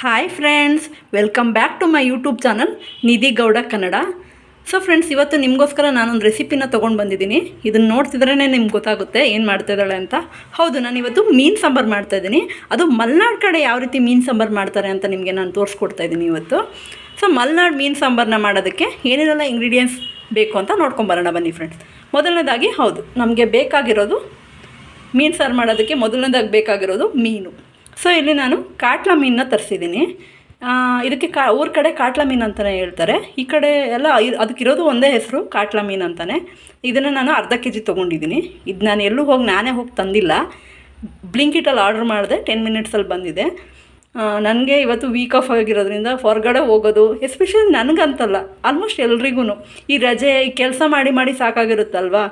Hi friends welcome back to my YouTube channel Nidhi Gowda Kannada so friends ಇವತ್ತು ನಿಮಗೋಸ್ಕರ ನಾನೊಂದು ರೆಸಿಪಿನ ತೊಗೊಂಡು ಬಂದಿದ್ದೀನಿ. ಇದನ್ನು ನೋಡ್ತಿದ್ರೇ ನಿಮ್ಗೆ ಗೊತ್ತಾಗುತ್ತೆ ಏನು ಮಾಡ್ತಾಯಿದ್ದಾಳೆ ಅಂತ. ಹೌದು, ನಾನು ಇವತ್ತು ಮೀನು ಸಾಂಬಾರು ಮಾಡ್ತಾಯಿದ್ದೀನಿ ಅದು ಮಲೆನಾಡು ಕಡೆ ಯಾವ ರೀತಿ ಮೀನು ಸಾಂಬಾರು ಮಾಡ್ತಾರೆ ಅಂತ ನಿಮಗೆ ನಾನು ತೋರಿಸ್ಕೊಡ್ತಾ ಇದ್ದೀನಿ ಇವತ್ತು. ಸೊ ಮಲೆನಾಡು ಮೀನು ಸಾಂಬಾರನ್ನ ಮಾಡೋದಕ್ಕೆ ಏನೇನೆಲ್ಲ ಇಂಗ್ರೀಡಿಯೆಂಟ್ಸ್ ಬೇಕು ಅಂತ ನೋಡ್ಕೊಂಬರೋಣ ಬನ್ನಿ ಫ್ರೆಂಡ್ಸ್ ಮೊದಲನೇದಾಗಿ ಹೌದು, ನಮಗೆ ಬೇಕಾಗಿರೋದು ಮೀನು ಸಾರು ಮಾಡೋದಕ್ಕೆ ಮೊದಲನೇದಾಗಿ ಬೇಕಾಗಿರೋದು ಮೀನು. ಸೊ ಇಲ್ಲಿ ನಾನು ಕಾಟ್ಲಾ ಮೀನನ್ನ ತರಿಸಿದ್ದೀನಿ. ಇದಕ್ಕೆ ಕಾ, ಊರ ಕಡೆ ಕಾಟ್ಲಾ ಮೀನು ಅಂತಲೇ ಹೇಳ್ತಾರೆ. ಈ ಕಡೆ ಎಲ್ಲ ಅದಕ್ಕಿರೋದು ಒಂದೇ ಹೆಸರು, ಕಾಟ್ಲ ಮೀನು ಅಂತಲೇ ಇದನ್ನು ನಾನು ಅರ್ಧ ಕೆ ಜಿ ತೊಗೊಂಡಿದ್ದೀನಿ. ಇದು ನಾನು ಎಲ್ಲೂ ಹೋಗಿ ನಾನೇ ಹೋಗಿ ತಂದಿಲ್ಲ. ಬ್ಲಿಂಕಿಟಲ್ಲಿ ಆರ್ಡ್ರ್ ಮಾಡಿದೆ, ಟೆನ್ ಮಿನಿಟ್ಸಲ್ಲಿ ಬಂದಿದೆ. ನನಗೆ ಇವತ್ತು ವೀಕ್ ಆಫ್ ಆಗಿರೋದ್ರಿಂದ ಹೊರಗಡೆ ಹೋಗೋದು ಎಸ್ಪೆಷಲಿ ನನಗಂತಲ್ಲ ಆಲ್ಮೋಸ್ಟ್ ಎಲ್ರಿಗೂ ಈ ರಜೆ, ಈ ಕೆಲಸ ಮಾಡಿ ಮಾಡಿ ಸಾಕಾಗಿರುತ್ತಲ್ವಾ?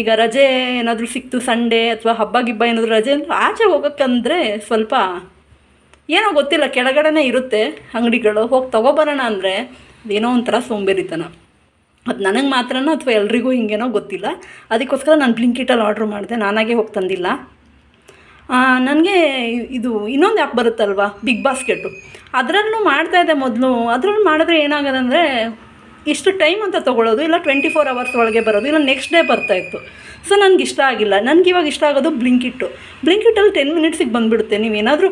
ಈಗ ರಜೆ ಏನಾದರೂ ಸಿಕ್ತು ಸಂಡೇ ಅಥವಾ ಹಬ್ಬ ಗಿಬ್ಬ ಏನಾದರೂ ರಜೆ ಅಂದರೆ ಆಚೆ ಹೋಗೋಕ್ಕಂದರೆ ಸ್ವಲ್ಪ ಏನೋ ಗೊತ್ತಿಲ್ಲ, ಕೆಳಗಡೆನೇ ಇರುತ್ತೆ ಅಂಗಡಿಗಳು. ಹೋಗಿ ತೊಗೊಬರೋಣ ಅಂದರೆ ಏನೋ ಒಂಥರ ಸೋಂಬೇರಿತನ. ಅದು ನನಗೆ ಮಾತ್ರನೋ ಅಥವಾ ಎಲ್ರಿಗೂ ಹಿಂಗೇನೋ ಗೊತ್ತಿಲ್ಲ. ಅದಕ್ಕೋಸ್ಕರ ನಾನು ಬ್ಲಿಂಕಿಟಲ್ಲಿ ಆರ್ಡ್ರ್ ಮಾಡಿದೆ, ನಾನಾಗೆ ಹೋಗಿ ತಂದಿಲ್ಲ. ನನಗೆ ಇದು ಇನ್ನೊಂದು ಆ್ಯಪ್ ಬರುತ್ತಲ್ವ? ಬಿಗ್ ಬಾಸ್ಕೆಟು ಅದರಲ್ಲೂ ಮಾಡ್ತಾಯಿದ್ದೆ ಮೊದಲು. ಅದರಲ್ಲಿ ಮಾಡಿದ್ರೆ ಏನಾಗೋದಂದರೆ ಇಷ್ಟು ಟೈಮ್ ಅಂತ ತೊಗೊಳ್ಳೋದು, ಇಲ್ಲ ಟ್ವೆಂಟಿ ಫೋರ್ ಅವರ್ಸ್ ಒಳಗೆ ಬರೋದು, ಇಲ್ಲ ನೆಕ್ಸ್ಟ್ ಡೇ ಬರ್ತಾಯಿತ್ತು ಸೊ ನನಗೆ ಇಷ್ಟ ಆಗಿಲ್ಲ. ನನಗೆ ಇವಾಗ ಇಷ್ಟ ಆಗೋದು ಬ್ಲಿಂಕಿಟ್ಟು ಬ್ಲಿಂಕಿಟ್ಟಲ್ಲಿ ಟೆನ್ ಮಿನಿಟ್ಸಿಗೆ ಬಂದುಬಿಡುತ್ತೆ. ನೀವೇನಾದರೂ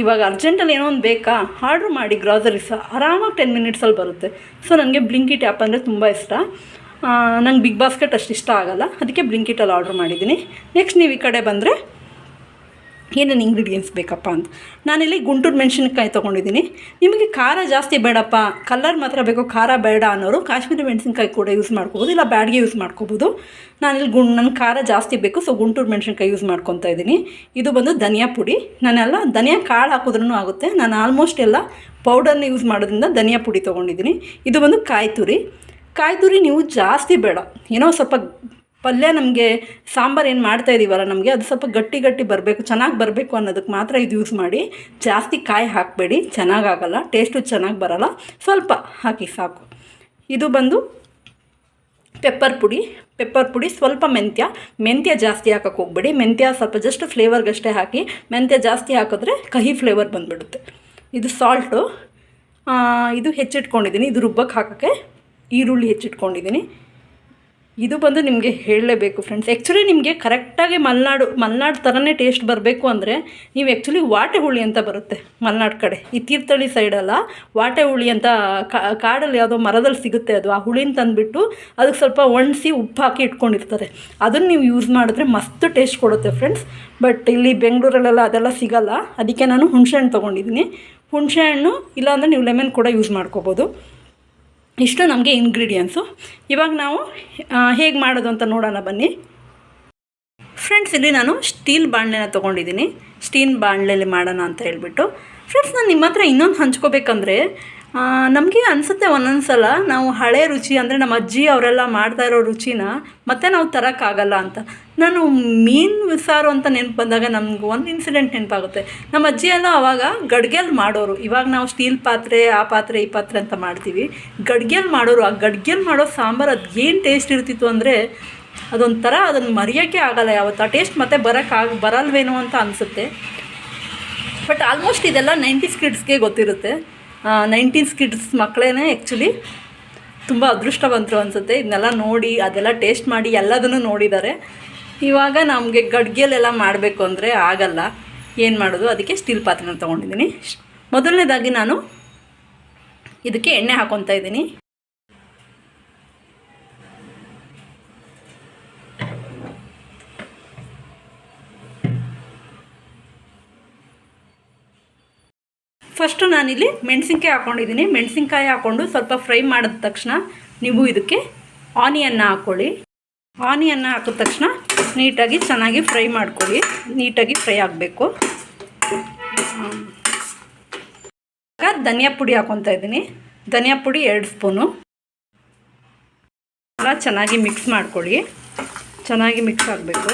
ಇವಾಗ ಅರ್ಜೆಂಟಲ್ಲಿ ಏನೋ ಒಂದು ಬೇಕಾ ಆರ್ಡ್ರ್ ಮಾಡಿ ಗ್ರಾಸರೀಸ್ ಆರಾಮಾಗಿ ಟೆನ್ ಮಿನಿಟ್ಸಲ್ಲಿ ಬರುತ್ತೆ. ಸೊ ನನಗೆ ಬ್ಲಿಂಕಿಟ್ ಆ್ಯಪ್ ಅಂದರೆ ತುಂಬ ಇಷ್ಟ. ನಂಗೆ ಬಿಗ್ ಬಾಸ್ಕೆಟ್ ಅಷ್ಟು ಇಷ್ಟ ಆಗಲ್ಲ. ಅದಕ್ಕೆ ಬ್ಲಿಂಕಿಟಲ್ಲಿ ಆರ್ಡ್ರ್ ಮಾಡಿದ್ದೀನಿ. ನೆಕ್ಸ್ಟ್ ನೀವು ಈ ಕಡೆ ಬಂದರೆ ಏನೇನು ಇಂಗ್ರೀಡಿಯೆಂಟ್ಸ್ ಬೇಕಪ್ಪ ಅಂತ. ನಾನಿಲ್ಲಿ ಗುಂಟೂರು ಮೆಣಸಿನ್ಕಾಯಿ ತೊಗೊಂಡಿದ್ದೀನಿ. ನಿಮಗೆ ಖಾರ ಜಾಸ್ತಿ ಬೇಡಪ್ಪ. ಕಲರ್ ಮಾತ್ರ ಬೇಕು, ಖಾರ ಬೇಡ ಅನ್ನೋರು ಕಾಶ್ಮೀರಿ ಮೆಣಸಿನಕಾಯಿ ಕೂಡ ಯೂಸ್ ಮಾಡ್ಕೋಬೋದು, ಇಲ್ಲ ಬ್ಯಾಡ್ಗೆ ಯೂಸ್ ಮಾಡ್ಕೋಬೋದು. ನಾನಿಲ್ಲಿ ಗುಂಡ್ ನನ್ನ ಖಾರ ಜಾಸ್ತಿ ಬೇಕು ಸೊ ಗುಂಟೂರು ಮೆಣಸಿನಕಾಯಿ ಯೂಸ್ ಮಾಡ್ಕೊತ ಇದ್ದೀನಿ. ಇದು ಬಂದು ಧನಿಯಾ ಪುಡಿ. ನಾನೆಲ್ಲ ಧನಿಯಾ ಕಾಳು ಹಾಕಿದ್ರೂ ಆಗುತ್ತೆ. ನಾನು ಆಲ್ಮೋಸ್ಟ್ ಎಲ್ಲ ಪೌಡರ್ನ ಯೂಸ್ ಮಾಡೋದ್ರಿಂದ ಧನಿಯಾ ಪುಡಿ ತೊಗೊಂಡಿದ್ದೀನಿ. ಇದು ಬಂದು ಕಾಯಿ ತುರಿ ಕಾಯಿ ತುರಿ ನೀವು ಜಾಸ್ತಿ ಬೇಡ. ಏನೋ ಸ್ವಲ್ಪ ಪಲ್ಯ ನಮಗೆ ಸಾಂಬಾರು ಏನು ಮಾಡ್ತಾ ಇದ್ದೀವಲ್ಲ ನಮಗೆ, ಅದು ಸ್ವಲ್ಪ ಗಟ್ಟಿ ಗಟ್ಟಿ ಬರಬೇಕು, ಚೆನ್ನಾಗಿ ಬರಬೇಕು ಅನ್ನೋದಕ್ಕೆ ಮಾತ್ರ ಇದು ಯೂಸ್ ಮಾಡಿ. ಜಾಸ್ತಿ ಕಾಯಿ ಹಾಕಬೇಡಿ ಚೆನ್ನಾಗಾಗಲ್ಲ ಟೇಸ್ಟು ಚೆನ್ನಾಗಿ ಬರಲ್ಲ, ಸ್ವಲ್ಪ ಹಾಕಿ ಸಾಕು. ಇದು ಬಂದು ಪೆಪ್ಪರ್ ಪುಡಿ. ಪೆಪ್ಪರ್ ಪುಡಿ ಸ್ವಲ್ಪ ಮೆಂತ್ಯ ಮೆಂತ್ಯ ಜಾಸ್ತಿ ಹಾಕಕ್ಕೆ ಹೋಗ್ಬೇಡಿ. ಮೆಂತ್ಯ ಸ್ವಲ್ಪ ಜಸ್ಟ್ ಫ್ಲೇವರ್ಗಷ್ಟೇ ಹಾಕಿ, ಮೆಂತ್ಯ ಜಾಸ್ತಿ ಹಾಕಿದ್ರೆ ಕಹಿ ಫ್ಲೇವರ್ ಬಂದುಬಿಡುತ್ತೆ. ಇದು ಸಾಲ್ಟು ಇದು ಹೆಚ್ಚಿಟ್ಕೊಂಡಿದ್ದೀನಿ, ಇದು ರುಬ್ಬಕ್ಕೆ ಹಾಕೋಕ್ಕೆ ಈರುಳ್ಳಿ ಹೆಚ್ಚಿಟ್ಕೊಂಡಿದ್ದೀನಿ. ಇದು ಬಂದು ನಿಮಗೆ ಹೇಳಲೇಬೇಕು ಫ್ರೆಂಡ್ಸ್ ಆ್ಯಕ್ಚುಲಿ ನಿಮಗೆ ಕರೆಕ್ಟಾಗಿ ಮಲೆನಾಡು ಮಲೆನಾಡು ಥರನೇ ಟೇಸ್ಟ್ ಬರಬೇಕು ಅಂದರೆ ನೀವು ಆ್ಯಕ್ಚುಲಿ ವಾಟೆ ಹುಳಿ ಅಂತ ಬರುತ್ತೆ ಮಲೆನಾಡು ಕಡೆ. ಈ ತೀರ್ಥಹಳ್ಳಿ ಸೈಡಲ್ಲ ವಾಟೆ ಹುಳಿ ಅಂತ ಕಾಡಲ್ಲಿ ಯಾವುದೋ ಮರದಲ್ಲಿ ಸಿಗುತ್ತೆ ಅದು, ಆ ಹುಳಿನ ತಂದುಬಿಟ್ಟು ಅದಕ್ಕೆ ಸ್ವಲ್ಪ ಒಣಸಿ ಉಪ್ಪು ಹಾಕಿ ಇಟ್ಕೊಂಡಿರ್ತಾರೆ. ಅದನ್ನು ನೀವು ಯೂಸ್ ಮಾಡಿದ್ರೆ ಮಸ್ತ್ ಟೇಸ್ಟ್ ಕೊಡುತ್ತೆ ಫ್ರೆಂಡ್ಸ್ ಬಟ್ ಇಲ್ಲಿ ಬೆಂಗಳೂರಲ್ಲೆಲ್ಲ ಅದೆಲ್ಲ ಸಿಗಲ್ಲ. ಅದಕ್ಕೆ ನಾನು ಹುಣಸೆಹಣ್ಣು ತೊಗೊಂಡಿದ್ದೀನಿ. ಹುಣಸೆಹಣ್ಣು ಇಲ್ಲಾಂದರೆ ನೀವು ಲೆಮನ್ ಕೂಡ ಯೂಸ್ ಮಾಡ್ಕೋಬೋದು. ಇಷ್ಟು ನಮಗೆ ಇಂಗ್ರೀಡಿಯೆಂಟ್ಸು ಇವಾಗ ನಾವು ಹೇಗೆ ಮಾಡೋದು ಅಂತ ನೋಡೋಣ ಬನ್ನಿ. ಫ್ರೆಂಡ್ಸ್ ಇಲ್ಲಿ ನಾನು ಸ್ಟೀಲ್ ಬಾಣಲೆನ ತೊಗೊಂಡಿದ್ದೀನಿ. ಸ್ಟೀಲ್ ಬಾಣಲೆಯಲ್ಲಿ ಮಾಡೋಣ ಅಂತ ಹೇಳ್ಬಿಟ್ಟು. ಫ್ರೆಂಡ್ಸ್ ನಾನು ನಿಮ್ಮ ಹತ್ರ ಇನ್ನೊಂದು ಹಂಚ್ಕೋಬೇಕಂದ್ರೆ ನಮಗೆ ಅನಿಸುತ್ತೆ ಒಂದೊಂದು ಸಲ ನಾವು ಹಳೆ ರುಚಿ ಅಂದರೆ ನಮ್ಮ ಅಜ್ಜಿ ಅವರೆಲ್ಲ ಮಾಡ್ತಾ ಇರೋ ರುಚಿನ ಮತ್ತೆ ನಾವು ತರೋಕ್ಕಾಗಲ್ಲ ಅಂತ. ನಾನು ಮೀನು ಸಾರು ಅಂತ ನೆನಪು ಬಂದಾಗ ನಮ್ಗೆ ಒಂದು ಇನ್ಸಿಡೆಂಟ್ ನೆನಪಾಗುತ್ತೆ. ನಮ್ಮ ಅಜ್ಜಿ ಎಲ್ಲ ಅವಾಗ ಗಡ್ಗೆಯಲ್ಲಿ ಮಾಡೋರು. ಇವಾಗ ನಾವು ಸ್ಟೀಲ್ ಪಾತ್ರೆ, ಆ ಪಾತ್ರೆ, ಈ ಪಾತ್ರೆ ಅಂತ ಮಾಡ್ತೀವಿ. ಗಡ್ಗೆಯಲ್ಲಿ ಮಾಡೋರು. ಆ ಗಡ್ಗೆಯಲ್ಲಿ ಮಾಡೋ ಸಾಂಬಾರು ಅದು ಏನು ಟೇಸ್ಟ್ ಇರ್ತಿತ್ತು ಅಂದರೆ ಅದೊಂಥರ ಅದನ್ನು ಮರೆಯೋಕ್ಕೆ ಆಗಲ್ಲ. ಯಾವತ್ತು ಆ ಟೇಸ್ಟ್ ಮತ್ತೆ ಬರೋಕ್ಕಾಗ ಬರಲ್ವೇನೋ ಅಂತ ಅನಿಸುತ್ತೆ. ಬಟ್ ಆಲ್ಮೋಸ್ಟ್ ಇದೆಲ್ಲ ನೈಂಟೀಸ್ ಕಿಡ್ಸ್ಗೆ ಗೊತ್ತಿರುತ್ತೆ. ನೈಂಟೀಸ್ ಕಿಡ್ಸ್ ಮಕ್ಕಳೇ ಆ್ಯಕ್ಚುಲಿ ತುಂಬ ಅದೃಷ್ಟವಂತರು ಅನಿಸುತ್ತೆ. ಇದನ್ನೆಲ್ಲ ನೋಡಿ, ಅದೆಲ್ಲ ಟೇಸ್ಟ್ ಮಾಡಿ ಎಲ್ಲದನ್ನು ನೋಡಿದ್ದಾರೆ. ಇವಾಗ ನಮಗೆ ಗಡ್ಗೆಲೆಲ್ಲ ಮಾಡಬೇಕು ಅಂದರೆ ಆಗಲ್ಲ. ಏನು ಮಾಡೋದು? ಅದಕ್ಕೆ ಸ್ಟೀಲ್ ಪಾತ್ರೆನ ತೊಗೊಂಡಿದ್ದೀನಿ. ಮೊದಲನೇದಾಗಿ ನಾನು ಇದಕ್ಕೆ ಎಣ್ಣೆ ಹಾಕೊತಾ ಇದ್ದೀನಿ. ಫಸ್ಟು ನಾನಿಲ್ಲಿ ಮೆಣಸಿನ್ಕಾಯಿ ಹಾಕ್ಕೊಂಡಿದ್ದೀನಿ ಮೆಣಸಿನ್ಕಾಯಿ ಹಾಕ್ಕೊಂಡು ಸ್ವಲ್ಪ ಫ್ರೈ ಮಾಡಿದ ತಕ್ಷಣ ನೀವು ಇದಕ್ಕೆ ಆನಿಯನ್ನ ಹಾಕ್ಕೊಳ್ಳಿ ಆನಿಯನ್ನ ಹಾಕಿದ ತಕ್ಷಣ ನೀಟಾಗಿ ಚೆನ್ನಾಗಿ ಫ್ರೈ ಮಾಡ್ಕೊಳ್ಳಿ. ನೀಟಾಗಿ ಫ್ರೈ ಆಗಬೇಕು. ಧನಿಯಾ ಪುಡಿ ಹಾಕೊತಾ ಇದ್ದೀನಿ. ಧನಿಯಾ ಪುಡಿ ಎರಡು ಸ್ಪೂನು. ಎಲ್ಲ ಚೆನ್ನಾಗಿ ಮಿಕ್ಸ್ ಮಾಡ್ಕೊಳ್ಳಿ. ಚೆನ್ನಾಗಿ ಮಿಕ್ಸ್ ಆಗಬೇಕು.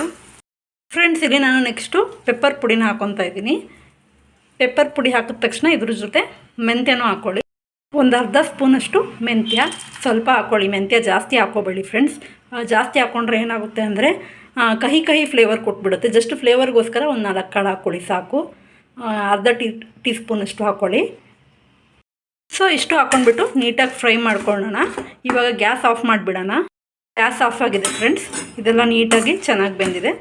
ಫ್ರೆಂಡ್ಸ್, ಇಲ್ಲಿ ನಾನು ನೆಕ್ಸ್ಟು ಪೆಪ್ಪರ್ ಪುಡಿನ ಹಾಕೊತಾ ಇದ್ದೀನಿ. ಪೆಪ್ಪರ್ ಪುಡಿ ಹಾಕಿದ ತಕ್ಷಣ ಇದ್ರ ಜೊತೆ ಮೆಂತ್ಯನೂ ಹಾಕ್ಕೊಳ್ಳಿ ಒಂದು ಅರ್ಧ ಸ್ಪೂನಷ್ಟು ಮೆಂತ್ಯ. ಸ್ವಲ್ಪ ಹಾಕ್ಕೊಳ್ಳಿ ಮೆಂತ್ಯ ಜಾಸ್ತಿ ಹಾಕ್ಕೊಬೇಡಿ ಫ್ರೆಂಡ್ಸ್. ಜಾಸ್ತಿ ಹಾಕ್ಕೊಂಡ್ರೆ ಏನಾಗುತ್ತೆ ಅಂದರೆ ಕಹಿ ಕಹಿ ಫ್ಲೇವರ್ ಕೊಟ್ಬಿಡುತ್ತೆ. ಜಸ್ಟ್ ಫ್ಲೇವರ್ಗೋಸ್ಕರ ಒಂದು ನಾಲ್ಕು ಕಾಳು ಹಾಕ್ಕೊಳ್ಳಿ ಸಾಕು. ಅರ್ಧ ಟೀ ಟೀ ಸ್ಪೂನಷ್ಟು ಹಾಕ್ಕೊಳ್ಳಿ ಸೊ ಇಷ್ಟು ಹಾಕೊಂಡ್ಬಿಟ್ಟು ನೀಟಾಗಿ ಫ್ರೈ ಮಾಡ್ಕೊಳ್ಳೋಣ. ಇವಾಗ ಗ್ಯಾಸ್ ಆಫ್ ಮಾಡಿಬಿಡೋಣ. ಗ್ಯಾಸ್ ಆಫ್ ಆಗಿದೆ ಫ್ರೆಂಡ್ಸ್ ಇದೆಲ್ಲ ನೀಟಾಗಿ ಚೆನ್ನಾಗಿ ಬೆಂದಿದೆ.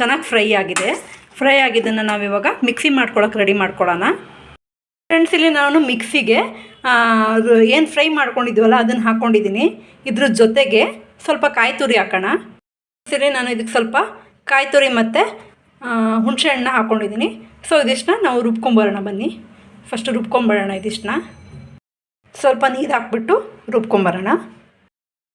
ಚೆನ್ನಾಗಿ ಫ್ರೈ ಆಗಿದೆ. ಫ್ರೈ ಆಗಿದ್ದನ್ನು ನಾವಿವಾಗ ಮಿಕ್ಸಿ ಮಾಡ್ಕೊಳಕ್ಕೆ ರೆಡಿ ಮಾಡ್ಕೊಳ್ಳೋಣ. ಫ್ರೆಂಡ್ಸ್ ಇಲ್ಲಿ ನಾನು ಮಿಕ್ಸಿಗೆ ಏನು ಫ್ರೈ ಮಾಡ್ಕೊಂಡಿದ್ವಲ್ಲ, ಅದನ್ನು ಹಾಕ್ಕೊಂಡಿದ್ದೀನಿ ಇದ್ರ ಜೊತೆಗೆ ಸ್ವಲ್ಪ ಕಾಯಿ ತುರಿ ಹಾಕೋಣ. ಸರಿ, ನಾನು ಇದಕ್ಕೆ ಸ್ವಲ್ಪ ಕಾಯಿ ತುರಿ ಮತ್ತು ಹುಣಸೆ ಹಣ್ಣು ಹಾಕ್ಕೊಂಡಿದ್ದೀನಿ ಸೊ ಇದಿಷ್ಟನ್ನ ನಾವು ರುಬ್ಕೊಂಬರೋಣ ಬನ್ನಿ. ಫಸ್ಟು ರುಬ್ಕೊಂಬರೋಣ ಇದಿಷ್ಟನ್ನ. ಸ್ವಲ್ಪ ನೀರು ಹಾಕ್ಬಿಟ್ಟು ರುಬ್ಕೊಂಬರೋಣ.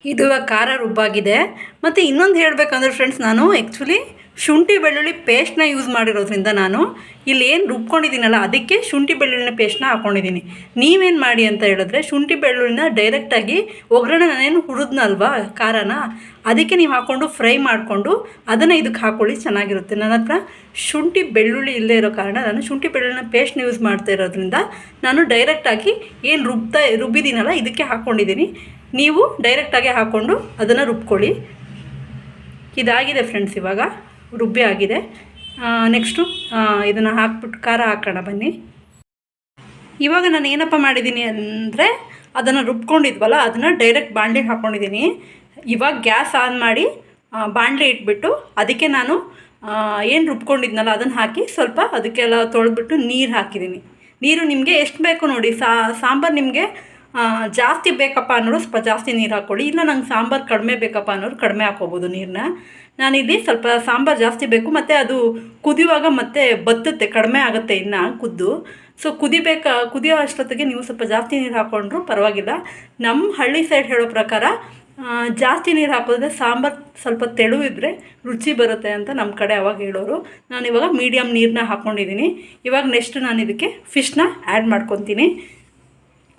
ಇದು ಖಾರ ರುಬ್ಬಾಗಿದೆ. ಮತ್ತು ಇನ್ನೊಂದು ಹೇಳಬೇಕಂದ್ರೆ ಫ್ರೆಂಡ್ಸ್ ನಾನು ಆ್ಯಕ್ಚುಲಿ ಶುಂಠಿ ಬೆಳ್ಳುಳ್ಳಿ ಪೇಸ್ಟ್ನ ಯೂಸ್ ಮಾಡಿರೋದ್ರಿಂದ ನಾನು ಇಲ್ಲಿ ಏನು ರುಬ್ಕೊಂಡಿದ್ದೀನಲ್ಲ, ಅದಕ್ಕೆ ಶುಂಠಿ ಬೆಳ್ಳುಳ್ಳಿನ ಪೇಸ್ಟ್ನ ಹಾಕ್ಕೊಂಡಿದ್ದೀನಿ ನೀವೇನು ಮಾಡಿ ಅಂತ ಹೇಳಿದ್ರೆ, ಶುಂಠಿ ಬೆಳ್ಳುಳ್ಳಿನ ಡೈರೆಕ್ಟಾಗಿ ಒಗ್ಗರಣೆ ನಾನೇನು ಹುರಿದ್ನಲ್ವಾ ಖಾರನ, ಅದಕ್ಕೆ ನೀವು ಹಾಕ್ಕೊಂಡು ಫ್ರೈ ಮಾಡಿಕೊಂಡು ಅದನ್ನು ಇದಕ್ಕೆ ಹಾಕ್ಕೊಳ್ಳಿ ಚೆನ್ನಾಗಿರುತ್ತೆ. ನನ್ನ ಹತ್ರ ಶುಂಠಿ ಬೆಳ್ಳುಳ್ಳಿ ಇಲ್ಲದೇ ಇರೋ ಕಾರಣ ನಾನು ಶುಂಠಿ ಬೆಳ್ಳುಳ್ಳಿನ ಪೇಸ್ಟ್ನ ಯೂಸ್ ಮಾಡ್ತಾ ಇರೋದ್ರಿಂದ ನಾನು ಡೈರೆಕ್ಟಾಗಿ ಏನು ರುಬ್ತಾ, ರುಬ್ಬಿದ್ದೀನಲ್ಲ, ಇದಕ್ಕೆ ಹಾಕ್ಕೊಂಡಿದ್ದೀನಿ ನೀವು ಡೈರೆಕ್ಟಾಗಿ ಹಾಕ್ಕೊಂಡು ಅದನ್ನು ರುಬ್ಕೊಳ್ಳಿ. ಇದಾಗಿದೆ ಫ್ರೆಂಡ್ಸ್ ಇವಾಗ, ರುಬ್ಬಿ ಆಗಿದೆ. ನೆಕ್ಸ್ಟು ಇದನ್ನು ಹಾಕ್ಬಿಟ್ಟು ಖಾರ ಹಾಕೋಣ ಬನ್ನಿ. ಇವಾಗ ನಾನು ಏನಪ್ಪ ಮಾಡಿದ್ದೀನಿ ಅಂದರೆ ಅದನ್ನು ರುಬ್ಕೊಂಡಿದ್ವಲ್ಲ, ಅದನ್ನು ಡೈರೆಕ್ಟ್ ಬಾಣಲಿಗೆ ಹಾಕ್ಕೊಂಡಿದ್ದೀನಿ ಇವಾಗ ಗ್ಯಾಸ್ ಆನ್ ಮಾಡಿ ಬಾಣಲಿ ಇಟ್ಬಿಟ್ಟು ಅದಕ್ಕೆ ನಾನು ಏನು ರುಬ್ಕೊಂಡಿದ್ನಲ್ಲ ಅದನ್ನು ಹಾಕಿ ಸ್ವಲ್ಪ ಅದಕ್ಕೆಲ್ಲ ತೊಳೆದ್ಬಿಟ್ಟು ನೀರು ಹಾಕಿದ್ದೀನಿ. ನೀರು ನಿಮಗೆ ಎಷ್ಟು ಬೇಕು ನೋಡಿ ಸಾಂಬಾರು ನಿಮಗೆ ಜಾಸ್ತಿ ಬೇಕಪ್ಪ ಅನ್ನೋರು ಸ್ವಲ್ಪ ಜಾಸ್ತಿ ನೀರು ಹಾಕ್ಕೊಳ್ಳಿ ಇಲ್ಲ ನಂಗೆ ಸಾಂಬಾರು ಕಡಿಮೆ ಬೇಕಪ್ಪ ಅನ್ನೋರು ಕಡಿಮೆ ಹಾಕ್ಕೋಬೋದು ನೀರನ್ನ ನಾನಿಲ್ಲಿ ಸ್ವಲ್ಪ ಸಾಂಬಾರು ಜಾಸ್ತಿ ಬೇಕು, ಮತ್ತು ಅದು ಕುದಿಯುವಾಗ ಮತ್ತೆ ಬತ್ತುತ್ತೆ, ಕಡಿಮೆ ಆಗುತ್ತೆ ಇನ್ನು ಕುದ್ದು. ಸೊ ಕುದಿಬೇಕಾ, ಕುದಿಯೋ ಅಷ್ಟೊತ್ತಿಗೆ ನೀವು ಸ್ವಲ್ಪ ಜಾಸ್ತಿ ನೀರು ಹಾಕ್ಕೊಂಡ್ರು ಪರವಾಗಿಲ್ಲ. ನಮ್ಮ ಹಳ್ಳಿ ಸೈಡ್ ಹೇಳೋ ಪ್ರಕಾರ ಜಾಸ್ತಿ ನೀರು ಹಾಕೋದ್ರೆ ಸಾಂಬಾರು ಸ್ವಲ್ಪ ತೆಳು ಇದ್ದರೆ ರುಚಿ ಬರುತ್ತೆ ಅಂತ ನಮ್ಮ ಕಡೆ ಅವಾಗ ಹೇಳೋರು. ನಾನು ಇವಾಗ ಮೀಡಿಯಮ್ ನೀರನ್ನ ಹಾಕ್ಕೊಂಡಿದ್ದೀನಿ ಇವಾಗ ನೆಕ್ಸ್ಟ್ ನಾನು ಇದಕ್ಕೆ ಫಿಶ್ನ ಆ್ಯಡ್ ಮಾಡ್ಕೊತೀನಿ.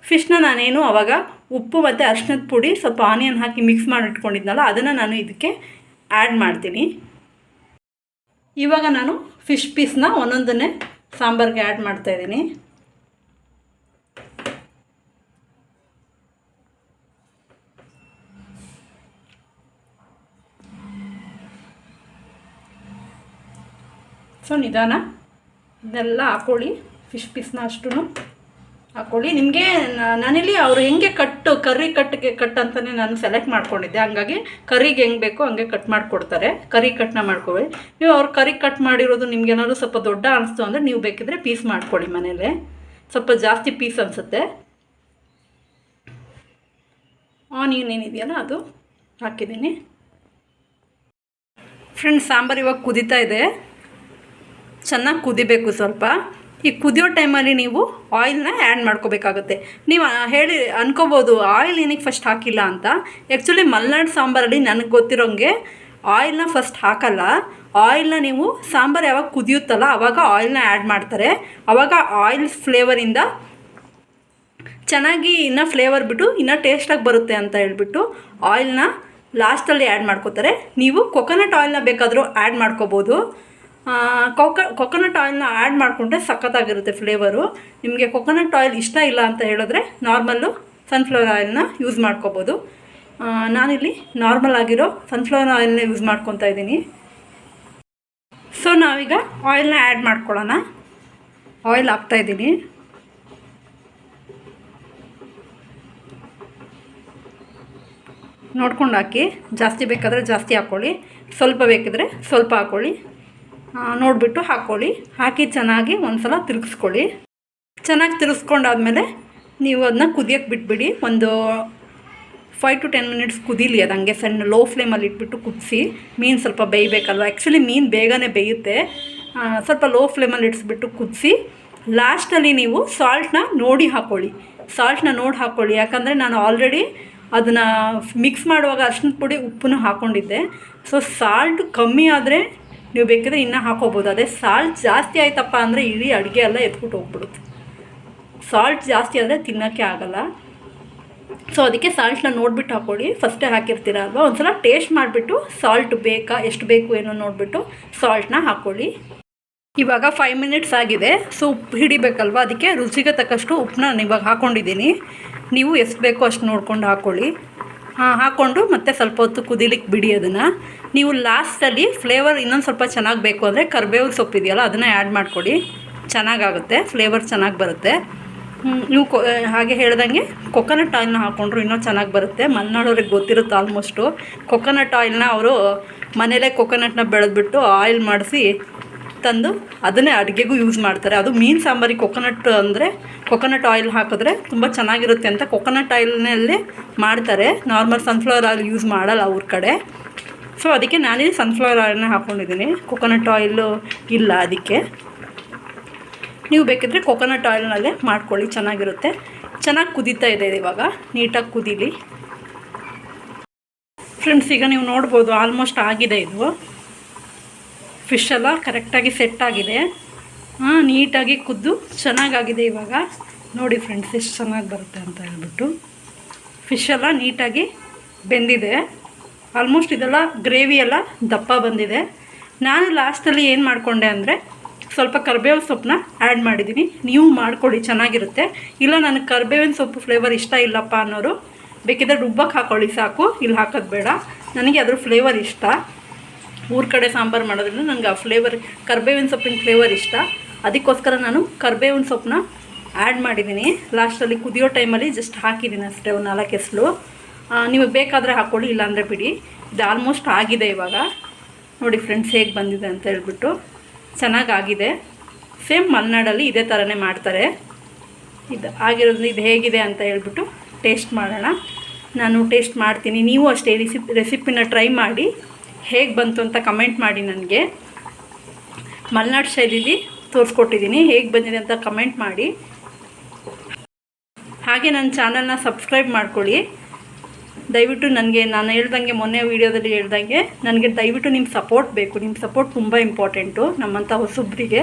ಫಿಶ್ನ ನಾನೇನು ಅವಾಗ ಉಪ್ಪು ಮತ್ತು ಅರ್ಶಿನದ ಪುಡಿ ಸ್ವಲ್ಪ ಆನಿಯನ್ ಹಾಕಿ ಮಿಕ್ಸ್ ಮಾಡಿ ಇಟ್ಕೊಂಡಿದ್ನಲ್ಲ ಅದನ್ನು ನಾನು ಇದಕ್ಕೆ ಆ್ಯಡ್ ಮಾಡ್ತೀನಿ. ಇವಾಗ ನಾನು ಫಿಶ್ ಪೀಸ್ನ ಒಂದೊಂದನ್ನೇ ಸಾಂಬಾರಿಗೆ ಆ್ಯಡ್ ಮಾಡ್ತಾಯಿದ್ದೀನಿ ಸೊ ನಿಧಾನ. ಇದೆಲ್ಲ ಹಾಕ್ಕೊಳ್ಳಿ ಫಿಶ್ ಪೀಸ್ನ ಅಷ್ಟು ಹಾಕ್ಕೊಳ್ಳಿ ನಿಮಗೆ ನಾನಿಲ್ಲಿ ಅವರು ಹೆಂಗೆ ಕಟ್ಟು, ಕರಿ ಕಟ್ಟಿಗೆ ಕಟ್ ಅಂತಲೇ ನಾನು ಸೆಲೆಕ್ಟ್ ಮಾಡ್ಕೊಂಡಿದ್ದೆ. ಹಾಗಾಗಿ ಕರಿಗೆ ಹೆಂಗೆ ಬೇಕೋ ಹಂಗೆ ಕಟ್ ಮಾಡಿಕೊಡ್ತಾರೆ. ಕರಿ ಕಟ್ನ ಮಾಡ್ಕೊಳ್ಳಿ. ನೀವು ಅವ್ರು ಕರಿ ಕಟ್ ಮಾಡಿರೋದು ನಿಮ್ಗೇನಾದ್ರು ಸ್ವಲ್ಪ ದೊಡ್ಡ ಅನಿಸ್ತು ಅಂದರೆ ನೀವು ಬೇಕಿದ್ರೆ ಪೀಸ್ ಮಾಡ್ಕೊಳ್ಳಿ ಮನೇಲೆ. ಸ್ವಲ್ಪ ಜಾಸ್ತಿ ಪೀಸ್ ಅನಿಸುತ್ತೆ. ಆನಿಯನ್ ಏನಿದೆಯಲ್ಲ ಅದು? ಹಾಕಿದ್ದೀನಿ. ಫ್ರೆಂಡ್ಸ್ ಸಾಂಬಾರು ಇವಾಗ ಕುದೀತಾ ಇದೆ. ಚೆನ್ನಾಗಿ ಕುದಿಬೇಕು ಸ್ವಲ್ಪ. ಈ ಕುದಿಯೋ ಟೈಮಲ್ಲಿ ನೀವು ಆಯಿಲ್ನ ಆ್ಯಡ್ ಮಾಡ್ಕೋಬೇಕಾಗುತ್ತೆ. ನೀವು ಹೇಳಿ, ಅನ್ಕೋಬೋದು ಆಯಿಲ್ ಏನಕ್ಕೆ ಫಸ್ಟ್ ಹಾಕಿಲ್ಲ ಅಂತ. ಆ್ಯಕ್ಚುಲಿ ಮಲ್ನಾಡು ಸಾಂಬಾರಲ್ಲಿ ನನಗೆ ಗೊತ್ತಿರೋಂಗೆ ಆಯಿಲ್ನ ಫಸ್ಟ್ ಹಾಕಲ್ಲ. ಆಯಿಲ್ನ ನೀವು, ಸಾಂಬಾರು ಯಾವಾಗ ಕುದಿಯುತ್ತಲ್ಲ ಆವಾಗ ಆಯಿಲ್ನ ಆ್ಯಡ್ ಮಾಡ್ತಾರೆ. ಆವಾಗ ಆಯಿಲ್ ಫ್ಲೇವರಿಂದ ಚೆನ್ನಾಗಿ ಇನ್ನೂ ಫ್ಲೇವರ್ ಬಿಟ್ಟು, ಇನ್ನೂ ಟೇಸ್ಟಾಗಿ ಬರುತ್ತೆ ಅಂತ ಹೇಳ್ಬಿಟ್ಟು ಆಯಿಲ್ನ ಲಾಸ್ಟಲ್ಲಿ ಆ್ಯಡ್ ಮಾಡ್ಕೋತಾರೆ. ನೀವು ಕೊಕೊನಟ್ ಆಯಿಲ್ನ ಬೇಕಾದರೂ ಆ್ಯಡ್ ಮಾಡ್ಕೋಬೋದು. ಕೊಕ ಕೊಕೊನಟ್ ಆಯಿಲ್ನ ಆ್ಯಡ್ ಮಾಡಿಕೊಂಡ್ರೆ ಸಖತ್ತಾಗಿರುತ್ತೆ ಫ್ಲೇವರು ನಿಮಗೆ ಕೊಕೊನಟ್ ಆಯಿಲ್ ಇಷ್ಟ ಇಲ್ಲ ಅಂತ ಹೇಳಿದ್ರೆ ನಾರ್ಮಲ್ಲು ಸನ್ಫ್ಲವರ್ ಆಯಿಲ್ನ ಯೂಸ್ ಮಾಡ್ಕೋಬೋದು. ನಾನಿಲ್ಲಿ ನಾರ್ಮಲ್ ಆಗಿರೋ ಸನ್ಫ್ಲವರ್ ಆಯಿಲ್ನ ಯೂಸ್ ಮಾಡ್ಕೊತಾ ಇದ್ದೀನಿ. ಸೊ ನಾವೀಗ ಆಯಿಲ್ನ ಆ್ಯಡ್ ಮಾಡ್ಕೊಳ್ಳೋಣ. ಆಯಿಲ್ ಹಾಕ್ತಾಯಿದ್ದೀನಿ ನೋಡ್ಕೊಂಡು ಹಾಕಿ. ಜಾಸ್ತಿ ಬೇಕಾದರೆ ಜಾಸ್ತಿ ಹಾಕ್ಕೊಳ್ಳಿ ಸ್ವಲ್ಪ ಬೇಕಿದ್ರೆ ಸ್ವಲ್ಪ ಹಾಕ್ಕೊಳ್ಳಿ ನೋಡಿಬಿಟ್ಟು ಹಾಕ್ಕೊಳ್ಳಿ ಹಾಕಿ ಚೆನ್ನಾಗಿ ಒಂದು ಸಲ ತಿರುಗಿಸ್ಕೊಳ್ಳಿ. ಚೆನ್ನಾಗಿ ತಿರುಗಿಸ್ಕೊಂಡಾದ್ಮೇಲೆ ನೀವು ಅದನ್ನ ಕುದಿಯೋಕ್ಕೆ ಬಿಟ್ಬಿಡಿ. ಒಂದು ಫೈವ್ ಟು ಟೆನ್ ಮಿನಿಟ್ಸ್ ಕುದೀಲಿ ಅದು ಹಂಗೆ ಸಣ್ಣ ಲೋ ಫ್ಲೇಮಲ್ಲಿ ಇಟ್ಬಿಟ್ಟು ಕುದಿಸಿ. ಮೀನು ಸ್ವಲ್ಪ ಬೇಯಬೇಕಲ್ವ? ಆ್ಯಕ್ಚುಲಿ ಮೀನು ಬೇಗನೆ ಬೇಯುತ್ತೆ. ಸ್ವಲ್ಪ ಲೋ ಫ್ಲೇಮಲ್ಲಿ ಇಡಿಸ್ಬಿಟ್ಟು ಕುದಿಸಿ. ಲಾಸ್ಟಲ್ಲಿ ನೀವು ಸಾಲ್ಟನ್ನ ನೋಡಿ ಹಾಕ್ಕೊಳ್ಳಿ ಸಾಲ್ಟನ್ನ ನೋಡಿ ಹಾಕ್ಕೊಳ್ಳಿ ಯಾಕಂದರೆ ನಾನು ಆಲ್ರೆಡಿ ಅದನ್ನು ಮಿಕ್ಸ್ ಮಾಡುವಾಗ ಅರ್ಶಿನ ಪುಡಿ ಉಪ್ಪನ್ನು ಹಾಕ್ಕೊಂಡಿದ್ದೆ ಸೊ ಸಾಲ್ಟ್ ಕಮ್ಮಿ ಆದರೆ ನೀವು ಬೇಕಿದ್ರೆ ಇನ್ನೂ ಹಾಕೋಬೋದು. ಅದೇ ಸಾಲ್ಟ್ ಜಾಸ್ತಿ ಆಯ್ತಪ್ಪ ಅಂದರೆ ಇಡೀ ಅಡುಗೆ ಎಲ್ಲ ಎತ್ಬಿಟ್ಟು ಹೋಗ್ಬಿಡುತ್ತೆ. ಸಾಲ್ಟ್ ಜಾಸ್ತಿ ಆದರೆ ತಿನ್ನೋಕ್ಕೆ ಆಗಲ್ಲ. ಸೊ ಅದಕ್ಕೆ ಸಾಲ್ಟ್ನ ನೋಡಿಬಿಟ್ಟು ಹಾಕ್ಕೊಳ್ಳಿ ಫಸ್ಟೇ ಹಾಕಿರ್ತೀರ ಅಲ್ವಾ? ಒಂದು ಸಲ ಟೇಸ್ಟ್ ಮಾಡಿಬಿಟ್ಟು ಸಾಲ್ಟ್ ಬೇಕಾ, ಎಷ್ಟು ಬೇಕು ಏನೋ ನೋಡಿಬಿಟ್ಟು ಸಾಲ್ಟನ್ನ ಹಾಕ್ಕೊಳ್ಳಿ ಇವಾಗ ಫೈವ್ ಮಿನಿಟ್ಸ್ ಆಗಿದೆ. ಸೊ ಉಪ್ಪು ಹಿಡಿಬೇಕಲ್ವ? ಅದಕ್ಕೆ ರುಚಿಗೆ ತಕ್ಕಷ್ಟು ಉಪ್ಪನ್ನ ನಾನು ಇವಾಗ ಹಾಕ್ಕೊಂಡಿದ್ದೀನಿ ನೀವು ಎಷ್ಟು ಬೇಕೋ ಅಷ್ಟು ನೋಡ್ಕೊಂಡು ಹಾಕ್ಕೊಳ್ಳಿ ಹಾಕ್ಕೊಂಡು ಮತ್ತೆ ಸ್ವಲ್ಪ ಹೊತ್ತು ಕುದಿಲಿಕ್ಕೆ ಬಿಡಿ ಅದನ್ನು. ನೀವು ಲಾಸ್ಟಲ್ಲಿ ಫ್ಲೇವರ್ ಇನ್ನೊಂದು ಸ್ವಲ್ಪ ಚೆನ್ನಾಗಿ ಬೇಕು ಅಂದರೆ ಕರ್ಬೇವು ಸೊಪ್ಪಿದೆಯಲ್ಲ ಅದನ್ನು ಆ್ಯಡ್ ಮಾಡಿಕೊಡಿ. ಚೆನ್ನಾಗಾಗುತ್ತೆ ಫ್ಲೇವರ್ ಚೆನ್ನಾಗಿ ಬರುತ್ತೆ. ನೀವು ಕೊ ಹಾಗೆ ಹೇಳ್ದಂಗೆ ಕೊಕೊನಟ್ ಆಯಿಲ್ನ ಹಾಕ್ಕೊಂಡ್ರು ಇನ್ನೂ ಚೆನ್ನಾಗಿ ಬರುತ್ತೆ. ಮಲೆನಾಡೋರಿಗೆ ಗೊತ್ತಿರುತ್ತೆ ಆಲ್ಮೋಸ್ಟು ಕೊಕೊನಟ್ ಆಯಿಲ್ನ ಅವರು ಮನೇಲೇ ಕೊಕೊನಟ್ನ ಬೆಳೆದ್ಬಿಟ್ಟು ಆಯಿಲ್ ಮಾಡಿಸಿ ತಂದು ಅದನ್ನೇ ಅಡುಗೆಗೂ ಯೂಸ್ ಮಾಡ್ತಾರೆ. ಅದು ಮೀನು ಸಾಂಬಾರಿಗೆ ಕೊಕೊನಟ್ ಅಂದರೆ ಕೊಕೊನಟ್ ಆಯಿಲ್ ಹಾಕಿದ್ರೆ ತುಂಬ ಚೆನ್ನಾಗಿರುತ್ತೆ ಅಂತ ಕೊಕೊನಟ್ ಆಯಿಲ್ನಲ್ಲೇ ಮಾಡ್ತಾರೆ. ನಾರ್ಮಲ್ ಸನ್ಫ್ಲವರ್ ಆಯಿಲ್ ಯೂಸ್ ಮಾಡಲ್ಲ ಅವ್ರ ಕಡೆ. ಸೊ ಅದಕ್ಕೆ ನಾನಿಲ್ಲಿ ಸನ್ಫ್ಲವರ್ ಆಯಿಲ್ನ ಹಾಕ್ಕೊಂಡಿದ್ದೀನಿ ಕೊಕೊನಟ್ ಆಯಿಲು ಇಲ್ಲ ಅದಕ್ಕೆ. ನೀವು ಬೇಕಿದ್ರೆ ಕೊಕೊನಟ್ ಆಯಿಲ್ನಲ್ಲೇ ಮಾಡ್ಕೊಳ್ಳಿ, ಚೆನ್ನಾಗಿರುತ್ತೆ. ಚೆನ್ನಾಗಿ ಕುದೀತಾ ಇದೆ ಇವಾಗ. ನೀಟಾಗಿ ಕುದೀಲಿ. ಫ್ರೆಂಡ್ಸ್ ಈಗ ನೀವು ನೋಡ್ಬೋದು ಆಲ್ಮೋಸ್ಟ್ ಆಗಿದೆ ಇದು. ಫಿಶ್ ಎಲ್ಲ ಕರೆಕ್ಟಾಗಿ ಸೆಟ್ ಆಗಿದೆ. ಹಾಂ, ನೀಟಾಗಿ ಕುದ್ದು ಚೆನ್ನಾಗಾಗಿದೆ ಇವಾಗ. ನೋಡಿ ಫ್ರೆಂಡ್ಸ್ ಎಷ್ಟು ಚೆನ್ನಾಗಿ ಬರುತ್ತೆ ಅಂತ ಹೇಳ್ಬಿಟ್ಟು. ಫಿಶ್ ಎಲ್ಲ ನೀಟಾಗಿ ಬೆಂದಿದೆ. ಆಲ್ಮೋಸ್ಟ್ ಇದೆಲ್ಲ ಗ್ರೇವಿ ಎಲ್ಲ ದಪ್ಪ ಬಂದಿದೆ. ನಾನು ಲಾಸ್ಟಲ್ಲಿ ಏನು ಮಾಡಿಕೊಂಡೆ ಅಂದರೆ ಸ್ವಲ್ಪ ಕರ್ಬೇವಿನ ಸೊಪ್ಪನ್ನ ಆ್ಯಡ್ ಮಾಡಿದ್ದೀನಿ ನೀವು ಮಾಡ್ಕೊಳ್ಳಿ, ಚೆನ್ನಾಗಿರುತ್ತೆ. ಇಲ್ಲ ನನಗೆ ಕರ್ಬೇವಿನ ಸೊಪ್ಪು ಫ್ಲೇವರ್ ಇಷ್ಟ ಇಲ್ಲಪ್ಪ ಅನ್ನೋರು ಬೇಕಿದ್ರೆ ರುಬ್ಬಕ್ಕೆ ಹಾಕೊಳ್ಳಿ, ಸಾಕು. ಇಲ್ಲಿ ಹಾಕೋದು ಬೇಡ. ನನಗೆ ಅದ್ರ ಫ್ಲೇವರ್ ಇಷ್ಟ. ಊರ ಕಡೆ ಸಾಂಬಾರು ಮಾಡೋದ್ರಿಂದ ನನಗೆ ಆ ಫ್ಲೇವರ್ ಕರ್ಬೇವಿನ ಸೊಪ್ಪಿನ ಫ್ಲೇವರ್ ಇಷ್ಟ. ಅದಕ್ಕೋಸ್ಕರ ನಾನು ಕರ್ಬೇವಿನ ಸೊಪ್ಪನ್ನ ಆ್ಯಡ್ ಮಾಡಿದ್ದೀನಿ. ಲಾಸ್ಟಲ್ಲಿ ಕುದಿಯೋ ಟೈಮಲ್ಲಿ ಜಸ್ಟ್ ಹಾಕಿದ್ದೀನಿ ಅಷ್ಟೇ, ಒಂದು ನಾಲ್ಕು ಎಸ್ಲು. ನಿಮಗೆ ಬೇಕಾದರೆ ಹಾಕ್ಕೊಳ್ಳಿ ಇಲ್ಲಾಂದರೆ ಬಿಡಿ. ಇದು ಆಲ್ಮೋಸ್ಟ್ ಆಗಿದೆ ಇವಾಗ. ನೋಡಿ ಫ್ರೆಂಡ್ಸ್ ಹೇಗೆ ಬಂದಿದೆ ಅಂತ ಹೇಳ್ಬಿಟ್ಟು. ಚೆನ್ನಾಗಾಗಿದೆ. ಸೇಮ್ ಮಲೆನಾಡಲ್ಲಿ ಇದೇ ಥರನೇ ಮಾಡ್ತಾರೆ. ಇದು ಆಗಿರೋದ್ರಿಂದ ಇದು ಹೇಗಿದೆ ಅಂತ ಹೇಳ್ಬಿಟ್ಟು ಟೇಸ್ಟ್ ಮಾಡೋಣ. ನಾನು ಟೇಸ್ಟ್ ಮಾಡ್ತೀನಿ. ನೀವು ಅಷ್ಟೇ ರೆಸಿಪಿ ರೆಸಿಪಿನ ಟ್ರೈ ಮಾಡಿ. ಹೇಗೆ ಬಂತು ಅಂತ ಕಮೆಂಟ್ ಮಾಡಿ ನನಗೆ. ಮಲೆನಾಡು ಶೈಲಿಲಿ ತೋರಿಸ್ಕೊಟ್ಟಿದ್ದೀನಿ ಹೇಗೆ ಬಂದಿದೆ ಅಂತ ಕಮೆಂಟ್ ಮಾಡಿ. ಹಾಗೆ ನನ್ನ ಚಾನಲ್ನ ಸಬ್ಸ್ಕ್ರೈಬ್ ಮಾಡ್ಕೊಳ್ಳಿ. ದಯವಿಟ್ಟು ನನಗೆ, ನಾನು ಹೇಳ್ದಂಗೆ ಮೊನ್ನೆ ವೀಡಿಯೋದಲ್ಲಿ ಹೇಳ್ದಂಗೆ ನನಗೆ ದಯವಿಟ್ಟು ನಿಮ್ಮ ಸಪೋರ್ಟ್ ಬೇಕು. ನಿಮ್ಮ ಸಪೋರ್ಟ್ ತುಂಬ ಇಂಪಾರ್ಟೆಂಟು ನಮ್ಮಂಥ ಹೊಸಬ್ರಿಗೆ.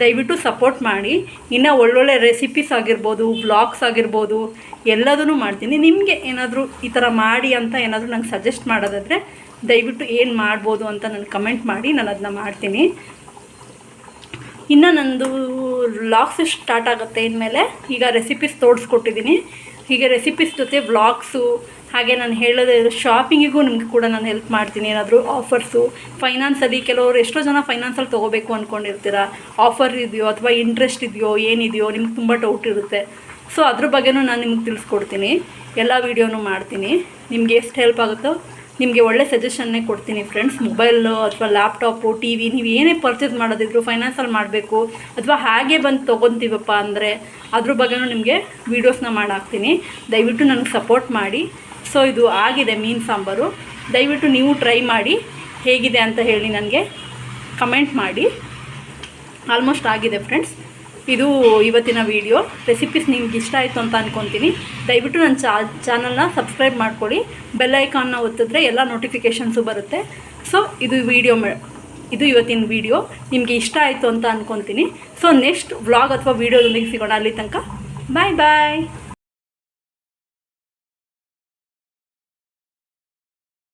ದಯವಿಟ್ಟು ಸಪೋರ್ಟ್ ಮಾಡಿ. ಇನ್ನು ಒಳ್ಳೊಳ್ಳೆ ರೆಸಿಪೀಸ್ ಆಗಿರ್ಬೋದು ಬ್ಲಾಗ್ಸ್ ಆಗಿರ್ಬೋದು, ಎಲ್ಲದನ್ನು ಮಾಡ್ತೀನಿ. ನಿಮಗೆ ಏನಾದರೂ ಈ ಥರ ಮಾಡಿ ಅಂತ ಏನಾದರೂ ನಂಗೆ ಸಜೆಸ್ಟ್ ಮಾಡೋದಾದರೆ ದಯವಿಟ್ಟು ಏನು ಮಾಡ್ಬೋದು ಅಂತ ನನಗೆ ಕಮೆಂಟ್ ಮಾಡಿ, ನಾನು ಅದನ್ನ ಮಾಡ್ತೀನಿ. ಇನ್ನು ನಂದು ವ್ಲಾಗ್ಸ್ ಸ್ಟಾರ್ಟ್ ಆಗುತ್ತೆ ಇನ್ಮೇಲೆ ಈಗ ರೆಸಿಪೀಸ್ ತೋರಿಸ್ಕೊಟ್ಟಿದ್ದೀನಿ ಹೀಗೆ ರೆಸಿಪೀಸ್ ಜೊತೆ ವ್ಲಾಗ್ಸು ಹಾಗೆ ನಾನು ಹೇಳೋದೇ ಶಾಪಿಂಗಿಗೂ ನಿಮಗೆ ಕೂಡ ನಾನು ಹೆಲ್ಪ್ ಮಾಡ್ತೀನಿ. ಏನಾದರೂ ಆಫರ್ಸು ಫೈನಾನ್ಸಲ್ಲಿ ಕೆಲವರು ಎಷ್ಟೋ ಜನ ಫೈನಾನ್ಸಲ್ಲಿ ತೊಗೋಬೇಕು ಅಂದ್ಕೊಂಡಿರ್ತೀರ ಆಫರ್ ಇದೆಯೋ ಅಥವಾ ಇಂಟ್ರೆಸ್ಟ್ ಇದೆಯೋ, ಏನಿದೆಯೋ, ನಿಮ್ಗೆ ತುಂಬ ಡೌಟ್ ಇರುತ್ತೆ. ಸೊ ಅದ್ರ ಬಗ್ಗೆನೂ ನಾನು ನಿಮ್ಗೆ ತಿಳಿಸ್ಕೊಡ್ತೀನಿ. ಎಲ್ಲ ವೀಡಿಯೋನೂ ಮಾಡ್ತೀನಿ. ನಿಮಗೆ ಎಷ್ಟು ಹೆಲ್ಪ್ ಆಗುತ್ತೋ ನಿಮಗೆ ಒಳ್ಳೆ ಸಜೆಷನ್ನೇ ಕೊಡ್ತೀನಿ ಫ್ರೆಂಡ್ಸ್ ಮೊಬೈಲು ಅಥವಾ ಲ್ಯಾಪ್ಟಾಪು ಟಿ ವಿ ನೀವು ಏನೇ ಪರ್ಚೇಸ್ ಮಾಡೋದಿದ್ರು ಫೈನಾನ್ಸಲ್ಲಿ ಮಾಡಬೇಕು. ಅಥವಾ ಹಾಗೆ ಬಂದು ತೊಗೊತೀವಪ್ಪ ಅಂದರೆ ಅದ್ರ ಬಗ್ಗೆನೂ ನಿಮಗೆ ವೀಡಿಯೋಸ್ನ ಮಾಡಾಕ್ತೀನಿ ದಯವಿಟ್ಟು ನನಗೆ ಸಪೋರ್ಟ್ ಮಾಡಿ. ಸೊ ಇದು ಆಗಿದೆ ಮೀನು ಸಾಂಬಾರು. ದಯವಿಟ್ಟು ನೀವು ಟ್ರೈ ಮಾಡಿ, ಹೇಗಿದೆ ಅಂತ ಹೇಳಿ ನನಗೆ ಕಮೆಂಟ್ ಮಾಡಿ. ಆಲ್ಮೋಸ್ಟ್ ಆಗಿದೆ ಫ್ರೆಂಡ್ಸ್. ಇದು ಇವತ್ತಿನ ವಿಡಿಯೋ. ರೆಸಿಪೀಸ್ ನಿಮ್ಗೆ ಇಷ್ಟ ಆಯಿತು ಅಂತ ಅಂದ್ಕೊತೀನಿ ದಯವಿಟ್ಟು ನನ್ನ ಚಾ, ಚಾನಲ್ನ ಸಬ್ಸ್ಕ್ರೈಬ್ ಮಾಡ್ಕೊಳ್ಳಿ. ಬೆಲ್ ಐಕಾನ್ನ ಒತ್ತಿದ್ರೆ ಎಲ್ಲ ನೋಟಿಫಿಕೇಷನ್ಸು ಬರುತ್ತೆ. ಸೊ, ಇದು ವಿಡಿಯೋ ಇದು ಇವತ್ತಿನ ವಿಡಿಯೋ. ನಿಮಗೆ ಇಷ್ಟ ಆಯಿತು ಅಂತ ಅಂದ್ಕೊತೀನಿ ಸೊ, ನೆಕ್ಸ್ಟ್ ವ್ಲಾಗ್ ಅಥವಾ ವೀಡಿಯೋದೊಂದಿಗೆ ಸಿಗೋಣ ಅಲ್ಲಿ ತನಕ. ಬಾಯ್ ಬಾಯ್.